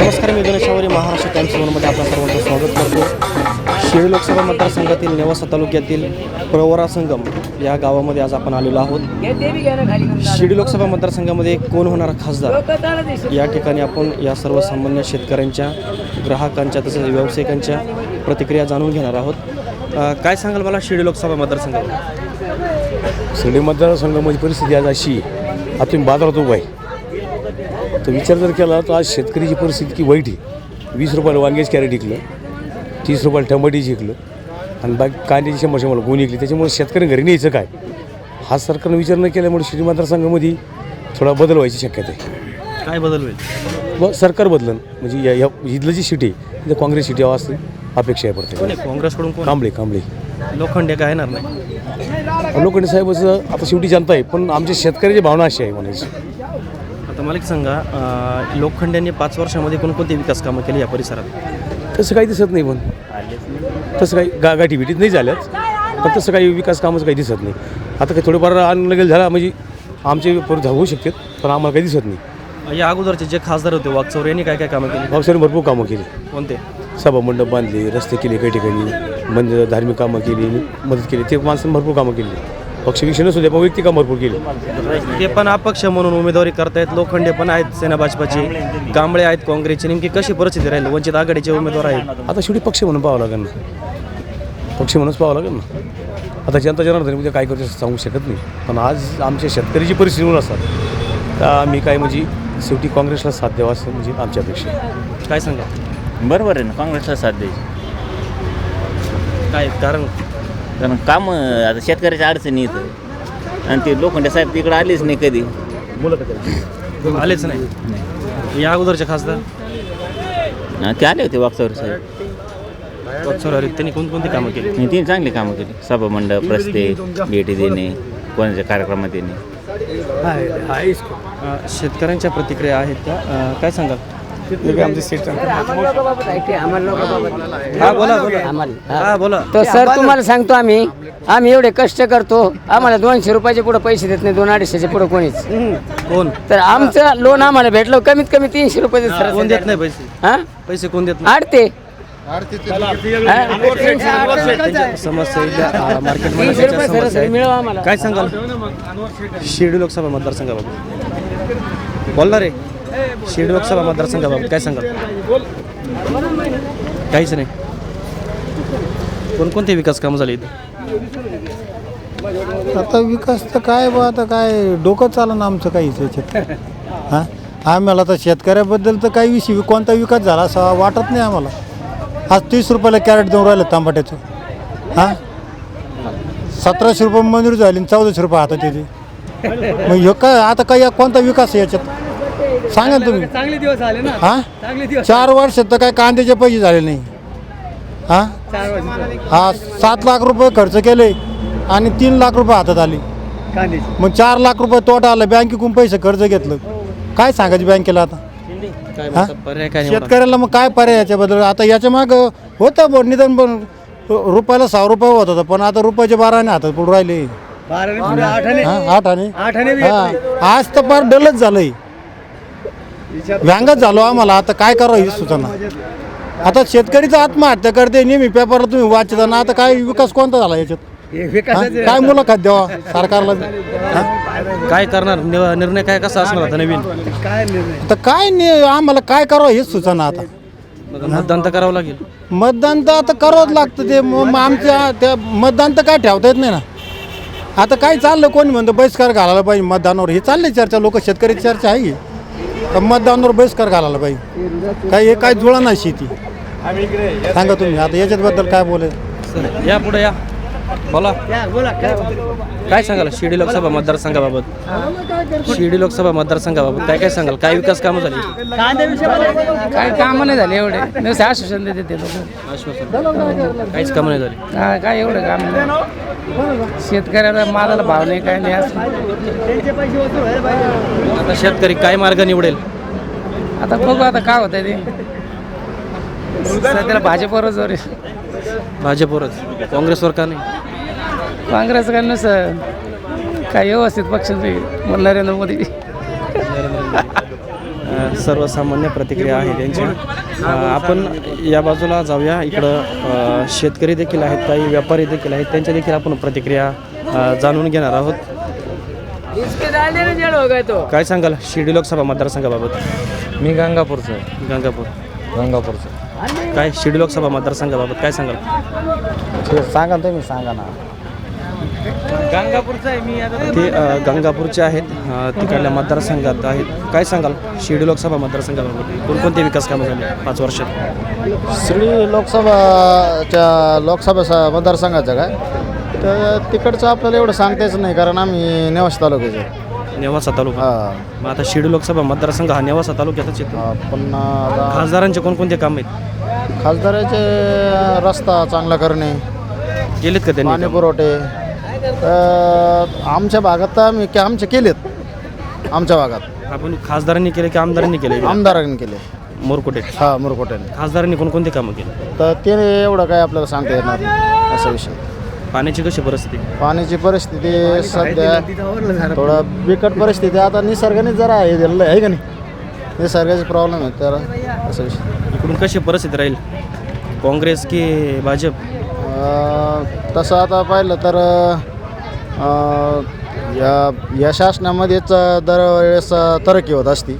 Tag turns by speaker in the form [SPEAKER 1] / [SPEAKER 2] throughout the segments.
[SPEAKER 1] नमस्कार मी गणेश शावरी महाराष्ट्र टाइम्स वनमध्ये आपल्या सर्वांचं स्वागत करतो. शिळ लोकसभा मतदारसंघातील नेवासा तालुक्यातील प्रवरा संगम या गावामध्ये आज आपण आलेलो आहोत. शिर्डी लोकसभा मतदारसंघामध्ये कोण होणार खासदार? या ठिकाणी आपण या सर्वसामान्य शेतकऱ्यांच्या ग्राहकांच्या तसेच व्यावसायिकांच्या प्रतिक्रिया जाणून घेणार आहोत. काय सांगाल मला शिर्डी लोकसभा मतदारसंघात
[SPEAKER 2] शिर्डी मतदारसंघामध्ये परिस्थिती आज अशी आता तुम्ही बाजारात उभा आहे. तर विचार जर केला तर आज शेतकरीची परिस्थिती इतकी वाईट आहे. वीस रुपयाला वांग्याच कॅरेट विकलं तीस रुपयाला टमाटी शिकलं आणि बाकी कांद्याची शंभर शंभर गुण विकली. त्याच्यामुळे शेतकरी घरी न्यायचं काय? हा सरकारनं विचार न केल्यामुळे शिर्डी मतदारसंघामध्ये थोडा बदल व्हायची शक्यता आहे.
[SPEAKER 1] काय बदल होईल?
[SPEAKER 2] मग सरकार बदलन. म्हणजे या इथलं जी सीट आहे काँग्रेस सीट असं अपेक्षा आहे प्रत्येक
[SPEAKER 1] आहे? काँग्रेसकडून
[SPEAKER 2] कांबळे कांबळे.
[SPEAKER 1] लोखंडे काय येणार नाही.
[SPEAKER 2] लोखंडे साहेबाचं आता शेवटी जनता आहे पण आमच्या शेतकऱ्याची भावना अशी आहे म्हणायची.
[SPEAKER 1] आता मला एक सांगा अ, पाच वर्षामध्ये कोणकोणते विकास कामं केली या परिसरात?
[SPEAKER 2] तसं काही दिसत नाही पण. तसं काही गा गाठी बिटीत नाही झाल्याच पण तसं काही विकास कामच काही दिसत नाही. आता काही थोडेफार आणलं गेलं झाला म्हणजे आमचे परत होऊ शकतात पण आम्हाला काही दिसत नाही.
[SPEAKER 1] या अगोदरचे जे खासदार होते वागचौर यांनी काय काय कामं केली?
[SPEAKER 2] पावसाने भरपूर कामं केली.
[SPEAKER 1] कोणते?
[SPEAKER 2] सभा मंडप बांधले रस्ते केले काही ठिकाणी मंदिर धार्मिक कामं केली मदत केली. ते माणसाने भरपूर कामं केली. पक्षविषय नसू द्या पण व्यक्ती कामं भरपूर केली.
[SPEAKER 1] ते पण अपक्ष म्हणून उमेदवारी करतायत. लोखंडे पण आहेत सेना भाजपाचे. कांबळे आहेत काँग्रेसचे. नेमकी कशी परिस्थिती राहील? वंचित आघाडीचे उमेदवार आहेत.
[SPEAKER 2] आता शेवटी पक्ष म्हणून पाहावं लागेल ना. पक्ष म्हणूनच पाहावं लागेल ना. आता जनता जनार्दन उद्या काय करते सांगू शकत नाही. पण आज आमच्या शेतकऱ्याची परिस्थिती म्हणून असतात तर आम्ही काय म्हणजे शेवटी काँग्रेसला साथ द्यावा असं म्हणजे आमची अपेक्षा
[SPEAKER 1] काय सांगा?
[SPEAKER 3] बरोबर आहे ना काँग्रेसला साथ द्यायची.
[SPEAKER 1] काय कारण?
[SPEAKER 3] कारण काम आता शेतकऱ्याच्या अडचणी येतं आणि ते लोखंडे साहेब तिकडे आलेच नाही कधी.
[SPEAKER 1] आलेच नाही? या अगोदरचे खासदार?
[SPEAKER 3] हा, ते आले होते वागसावर साहेब.
[SPEAKER 1] आहेत त्यांनी कोणकोणती कामं केली?
[SPEAKER 3] आणि तिने चांगली कामं केली. सभामंडप रस्ते भेटी देणे कोणाच्या कार्यक्रमात येणे.
[SPEAKER 1] अ, शेतकऱ्यांच्या प्रतिक्रिया आहेत का? अ, काय सांगाल? बोला
[SPEAKER 4] तर सर तुम्हाला सांगतो आम्ही आम्ही एवढे कष्ट करतो आम्हाला दोनशे रुपयाचे पुढे पैसे देत नाही दोन अडीचशेचे पुढे कोणीच.
[SPEAKER 1] कोण?
[SPEAKER 4] तर आमचं लोन आम्हाला भेटलं कमीत कमी तीनशे रुपये
[SPEAKER 1] कोण देत नाही पैसे?
[SPEAKER 4] हा?
[SPEAKER 1] पैसे कोण देत नाही?
[SPEAKER 4] आडते.
[SPEAKER 1] समस्या काय सांगाल? शिर्डी लोकसभा मतदारसंघाबाबत. बोलणार रे शिर्डी लोकसभा मतदारसंघाबाबत काय सांगाल? काहीच नाही. कोणकोणते विकास कामं झाले इथे?
[SPEAKER 5] आता विकास तर काय बा आता काय डोकं चालं ना आमचं काहीच याच्यात. हां? आम्हाला तर शेतकऱ्याबद्दल तर काही विषय कोणता विकास झाला असा वाटत नाही आम्हाला. आज तीस रुपयाला कॅरेट देऊन राहिलं तांबाट्याचं. हां? सतराशे रुपये मंजूर झाली आणि चौदाशे रुपये हातात येते. मग ह्यो काय आता काय कोणता विकास आहे याच्यात? सांगा ना तुम्ही.
[SPEAKER 4] चांगले दिवस आले ना.
[SPEAKER 5] हां?
[SPEAKER 4] चांगले दिवस.
[SPEAKER 5] चार वर्षात तर काय कांद्याचे पैसे झाले नाही. हां? हा सात लाख रुपये खर्च केले आणि तीन लाख रुपये हातात आले. मग चार लाख रुपये तोटा आला बँकेकडून पैसे कर्ज घेतलं. काय सांगायचं बँकेला आता?
[SPEAKER 1] काय
[SPEAKER 5] हा?
[SPEAKER 1] म्हणतात? पर्याय काय निवडा?
[SPEAKER 5] शेतकऱ्याला मग काय पर्याय याच्याबद्दल? आता याच्या माग होतं बोट निदान पण रुपयाला सहा रुपये होत होतं पण आता रुपयाचे बाराने हातात पडून राहिले. हा, आठ आणि हा, आज तर फार डलच झालंय. व्यांगच झालो आम्हाला आता काय करावं ही सुचना? आता शेतकरीच आत्महत्या करते नेहमी पेपरला तुम्ही वाचता ना आता काय विकास कोणता झाला याच्यात? हा? काय मुलाखत द्यावा सरकारला? हा?
[SPEAKER 1] काय करणार? नि- निर्णय काय कसा असणार आता नवीन?
[SPEAKER 5] आता काय नाही आम्हाला काय करावं हेच सुचना आता.
[SPEAKER 1] मतदान तर करावं लागेल.
[SPEAKER 5] मतदान तर आता करावंच लागतं ते. म- म- आमच्या त्या मतदान तर काय ठेवता येत नाही ना. आता काय चाललं कोणी म्हणतं बहिष्कार घालायला पाहिजे मतदानावर. हे चालले चर्चा. लोक शेतकरी चर्चा आहे. की. का मतदानावर बहिष्कार घालायला पाहिजे काय हे काय जुळा नाही शेती. सांगा तुम्ही आता याच्याबद्दल काय बोलायचं?
[SPEAKER 1] या पुढे या. बोला. काय? सांगाल? शिर्डी लोकसभा मतदारसंघाबाबत? शिर्डी लोकसभा मतदारसंघाबाबत काय काय सांगाल? काय विकास कामं झाली?
[SPEAKER 4] काय काम नाही झाले एवढे. नुसते आश्वासन देते ते लोक.
[SPEAKER 1] आश्वासन काहीच कामं नाही झाली.
[SPEAKER 4] हा, काय एवढं काम नाही. शेतकऱ्याला मालाला भाव नाही काय नाही असं.
[SPEAKER 1] आता शेतकरी काय मार्ग निवडेल?
[SPEAKER 4] आता बघू आता काय होतंय ते. सध्याला भाजपवर जोर आहे.
[SPEAKER 1] भाजपवरच. काँग्रेसवर का नाही?
[SPEAKER 4] काँग्रेस काय नुसतं. काय व्यवस्थित पक्ष नाही. नरेंद्र मोदी.
[SPEAKER 1] अ, सर्वसामान्य प्रतिक्रिया आहे त्यांच्या अ, आपण या बाजूला जाऊया. इकडं अ, शेतकरी देखील आहेत काही व्यापारी देखील आहेत. त्यांच्या देखील आपण प्रतिक्रिया अ, जाणून घेणार आहोत. काय सांगाल? शिर्डी लोकसभा मतदारसंघाबाबत.
[SPEAKER 6] मी गंगापूरचं आहे.
[SPEAKER 1] गंगापूर.
[SPEAKER 6] गंगापूरचं.
[SPEAKER 1] काय शिर्डी लोकसभा मतदारसंघाबाबत काय सांगाल?
[SPEAKER 6] ते सांगा ना तुम्ही सांगा ना.
[SPEAKER 1] ते अ, गंगापूरचे आहेत अ, तिकडल्या मतदारसंघात आहेत. काय सांगाल शिर्डी लोकसभा मतदारसंघाबाबत? कोणकोणते विकास कामं झाले पाच वर्षात?
[SPEAKER 6] श्री लोकसभाच्या लोकसभा स- मतदारसंघाचं काय? तर तिकडचं आपल्याला एवढं सांगता यायचं नाही कारण आम्ही नेवाश तालुक्याचे. आहे.
[SPEAKER 1] नेवासा तालुका
[SPEAKER 6] हा.
[SPEAKER 1] मग आता शिर्डी लोकसभा मतदारसंघ हा नेवासा तालुक्यातच येतो.
[SPEAKER 6] हा, पण आता
[SPEAKER 1] खासदारांचे कोणकोणते काम आहेत?
[SPEAKER 6] खासदाराचे रस्ता चांगला करणे.
[SPEAKER 1] गेलेत का त्यांनी?
[SPEAKER 6] पाणी? पुरवठे. तर आमच्या भागात तर आम्ही के- आमचे केलेत. आमच्या भागात.
[SPEAKER 1] आपण खासदारांनी केले की आमदारांनी केले?
[SPEAKER 6] आमदारांनी केले.
[SPEAKER 1] मोरकोटे.
[SPEAKER 6] हा मुरकोट्याने
[SPEAKER 1] खासदारांनी कोणकोणते कामं केले?
[SPEAKER 6] तर ते एवढं काय आपल्याला सांगता येणार नाही असा विषय.
[SPEAKER 1] पाण्याची कशी परिस्थिती?
[SPEAKER 6] पाण्याची परिस्थिती सध्या थोडं बिकट परिस्थिती आता निसर्गाने जरा हे दिलेलं आहे का नाही? निसर्गाचे प्रॉब्लेम आहे तर असं विषय.
[SPEAKER 1] इकडून कशी परिस्थिती राहील? काँग्रेस की भाजप?
[SPEAKER 6] तसं आता पाहिलं तर या या शासनामध्येच दरवेळेस तरक्की होत असती.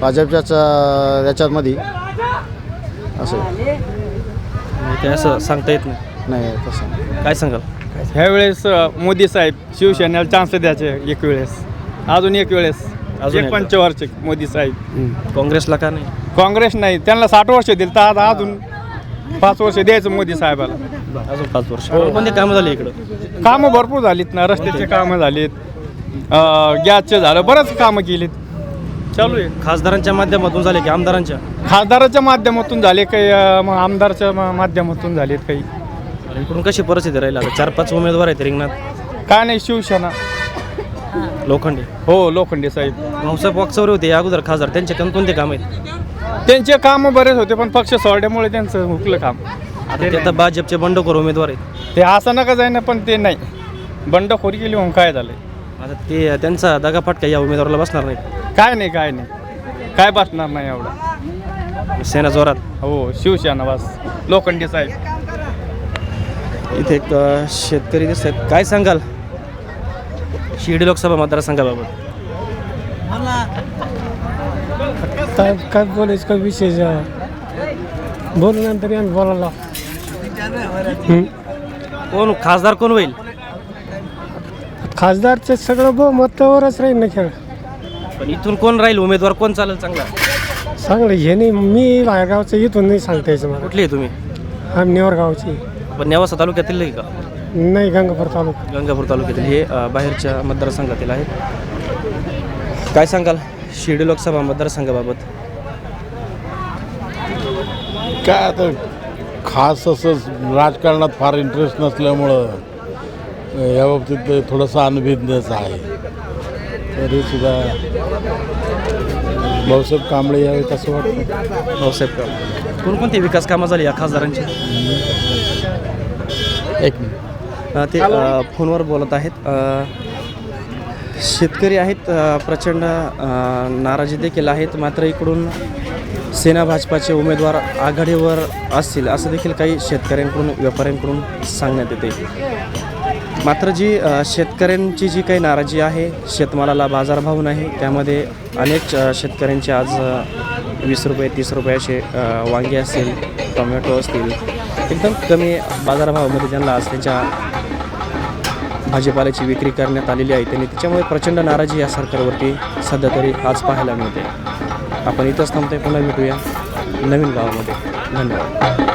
[SPEAKER 6] भाजपच्याच याच्यामध्ये असं
[SPEAKER 1] ते असं सांगता येत नाही.
[SPEAKER 6] नाही तसं
[SPEAKER 1] काय सांगाल?
[SPEAKER 7] ह्यावेळेस मोदी साहेब शिवसेनेला चान्स द्यायचे एक वेळेस. अजून एक वेळेस.
[SPEAKER 1] अजून
[SPEAKER 7] एक
[SPEAKER 1] एकदा.
[SPEAKER 7] पंचवार्षिक मोदी साहेब.
[SPEAKER 1] काँग्रेसला का नाही?
[SPEAKER 7] काँग्रेस नाही. त्यांना साठ वर्ष दिली तर आता अजून पाच वर्ष द्यायचं मोदी साहेबाला.
[SPEAKER 1] अजून पाच वर्ष. कोणते कामं झाले इकडं?
[SPEAKER 7] कामं भरपूर झालीत ना रस्त्याचे कामं झालीत. अ, गॅसचे झालं बरंच कामं केलीत. चालू आहे.
[SPEAKER 1] खासदारांच्या माध्यमातून झाले की आमदारांच्या?
[SPEAKER 7] खासदाराच्या माध्यमातून झाले काही अ, मग आमदारच्या मा- माध्यमातून झालेत काही.
[SPEAKER 1] इकडून कशी परिस्थिती राहील? आता चार पाच उमेदवार आहेत रिंगणात.
[SPEAKER 7] काय नाही शिवसेना.
[SPEAKER 1] लोखंडे.
[SPEAKER 7] हो लोखंडे साहेब.
[SPEAKER 1] भाऊसाहेब वाकचौरे होते या अगोदर खासदार. त्यांचे कोणकोणते काम आहेत?
[SPEAKER 7] त्यांचे कामं बरेच होते पण पक्ष सोडल्यामुळे त्यांचं हुकलं काम.
[SPEAKER 1] आता ते आता भाजपचे बंडखोर उमेदवार आहेत.
[SPEAKER 7] ते असं नका जाईना पण ते नाही. बंडखोरी केली म्हणून काय झालंय?
[SPEAKER 1] आता ते त्यांचा दगाफटका या उमेदवाराला बसणार नाही.
[SPEAKER 7] काय नाही काय नाही. काय बसणार नाही एवढा.
[SPEAKER 1] सेना जोरात.
[SPEAKER 7] हो शिवसेना बस. लोखंडे साहेब.
[SPEAKER 1] इथे एक शेतकरी दिसत आहेत काय सांगाल? शिर्डी लोकसभा मतदारसंघाबाबत.
[SPEAKER 8] काय काय बोलायचं काय विशेष बोलू नंतर आम्ही बोलायला.
[SPEAKER 1] कोण खासदार कोण होईल?
[SPEAKER 8] खासदारचं सगळं बो मतावरच राहील ना खेळ.
[SPEAKER 1] पण इथून कोण राहील? उमेदवार कोण चालेल चांगला?
[SPEAKER 8] चांगलं हे नाही मी बाहेरगावचं इथून नाही सांगता यायचं मला.
[SPEAKER 1] कुठली आहे तुम्ही?
[SPEAKER 8] आम्ही नेवरगावची
[SPEAKER 1] पण नेवासा तालुक्यातील नाही का?
[SPEAKER 8] नाही गंगापूर तालुका.
[SPEAKER 1] गंगापूर तालुक्यातील. हे अ, बाहेरच्या मतदारसंघातील आहेत. काय सांगाल शिर्डी लोकसभा मतदारसंघाबाबत?
[SPEAKER 9] काय आता खास असं राजकारणात फार इंटरेस्ट नसल्यामुळं अ, या बाबतीत थोडंसं अनभिज्ञच आहे. तरी सुद्धा भाऊसाहेब कांबळे यावेत असं वाटतं.
[SPEAKER 1] भाऊसाहेब का कोणकोणती विकास कामं झाली या खासदारांची?
[SPEAKER 9] एक मिनिट.
[SPEAKER 1] अ, ते अ, फोनवर बोलत आहेत. अ, शेतकरी आहेत अ, प्रचंड अ, नाराजी देखील आहेत. मात्र इकडून सेना भाजपाचे उमेदवार आघाडीवर असतील असं देखील काही शेतकऱ्यांकडून व्यापाऱ्यांकडून सांगण्यात येते. मात्र जी शेतकऱ्यांची जी काही नाराजी आहे शेतमालाला बाजारभाव नाही त्यामध्ये अनेक शेतकऱ्यांचे आज वीस रुपये तीस रुपये असे वांगे असतील टोमॅटो असतील एकदम कमी बाजारभावामध्ये त्यांना आज त्यांच्या भाजीपाल्याची विक्री करण्यात आलेली आहे. त्यांनी त्याच्यामुळे प्रचंड नाराजी या सरकारवरती सध्या तरी आज पाहायला मिळते. आपण इथंच थांबतोय पुन्हा भेटूया नवीन गावामध्ये. धन्यवाद.